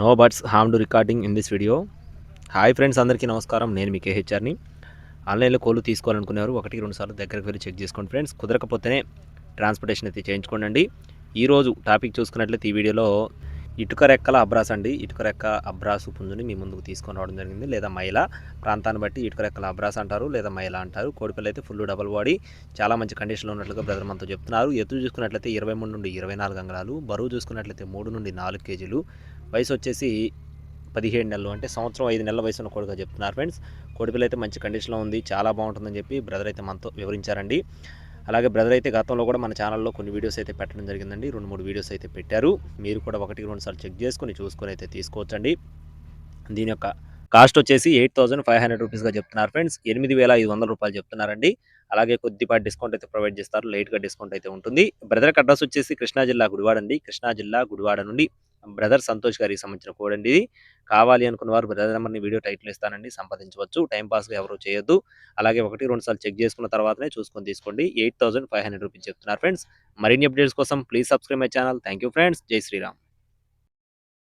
No buts harm to recording in this video hi friends అందరికీ నమస్కారం. నేను మీ కేహెచ్ఆర్ని ఆన్లైన్లో కోళ్ళు తీసుకోవాలనుకున్నారు ఒకటి రెండు సార్లు దగ్గరకు వెళ్ళి చెక్ చేసుకోండి ఫ్రెండ్స్. కుదరకపోతేనే ట్రాన్స్పోర్టేషన్ అయితే చేయించుకోండి ఈరోజు టాపిక్ చూసుకున్నట్లయితే ఈ వీడియోలో ఇటుక రెక్కల అబ్రాస్ అండి. ఇటుక రెక్క అబ్రాసు పుంజుని మీ ముందుకు తీసుకొని రావడం జరిగింది. లేదా మైల ప్రాంతాన్ని బట్టి ఇటుక రెక్కల అబ్రాస్ అంటారు లేదా మైల అంటారు. కోడిపిల్ల అయితే ఫుల్ డబల్ బాడీ. చాలా మంచి కండిషన్లో ఉన్నట్లుగా బ్రదర్ మనతో చెప్తున్నారు. ఎత్తు చూసుకున్నట్లయితే ఇరవై మూడు నుండి ఇరవై నాలుగు అంగళాలు బరువు చూసుకున్నట్లయితే మూడు నుండి నాలుగు కేజీలు. వయసు వచ్చేసి పదిహేడు నెలలు అంటే సంవత్సరం ఐదు నెలల వయసు ఉన్న కోడిగా చెప్తున్నారు ఫ్రెండ్స్. కోడిపిల్ల అయితే మంచి కండిషన్లో ఉంది. చాలా బాగుంటుందని చెప్పి బ్రదర్ అయితే మనతో వివరించారండి. అలాగే బ్రదర్ అయితే గతంలో కూడా మన ఛానల్లో కొన్ని వీడియోస్ అయితే పెట్టడం జరిగిందండి. రెండు మూడు వీడియోస్ అయితే పెట్టారు. మీరు కూడా ఒకటి రెండు సార్లు చెక్ చేసుకొని చూసుకొని అయితే తీసుకోవచ్చండి. దీని యొక్క కాస్ట్ వచ్చేసి ఎయిట్ థౌసండ్ ఫైవ్ హండ్రెడ్ రూపీస్గా చెప్తున్నారు ఫ్రెండ్స్. ఎనిమిది వేల ఐదు వందల రూపాయలు చెప్తున్నారండి. అలాగే కొద్దిపాటి డిస్కౌంట్ అయితే ప్రొవైడ్ చేస్తారు. లైట్గా డిస్కౌంట్ అయితే ఉంటుంది. బ్రదర్ అడ్రస్ వచ్చేసి కృష్ణా జిల్లా గుడివాడ అండి. కృష్ణా జిల్లా గుడివాడ నుండి బ్రదర్ సంతోష్ గారికి సంబంధించిన కోడ్ అండి ఇది. కావాలి అనుకున్న వారు బ్రదర్ నెంబర్ని వీడియో టైటిల్ ఇస్తానండి సంపాదించవచ్చు టైంపాస్గా ఎవరు చేయొద్దు. అలాగే ఒకటి రెండు సార్లు చెక్ చేసుకున్న తర్వాతనే చూసుకొని తీసుకోండి. Eight thousand five hundred rupees చెప్తున్నారు ఫ్రెండ్స్. మరిన్ని అప్డేట్స్ కోసం please subscribe my channel. Thank you friends. జై శ్రీరామ్.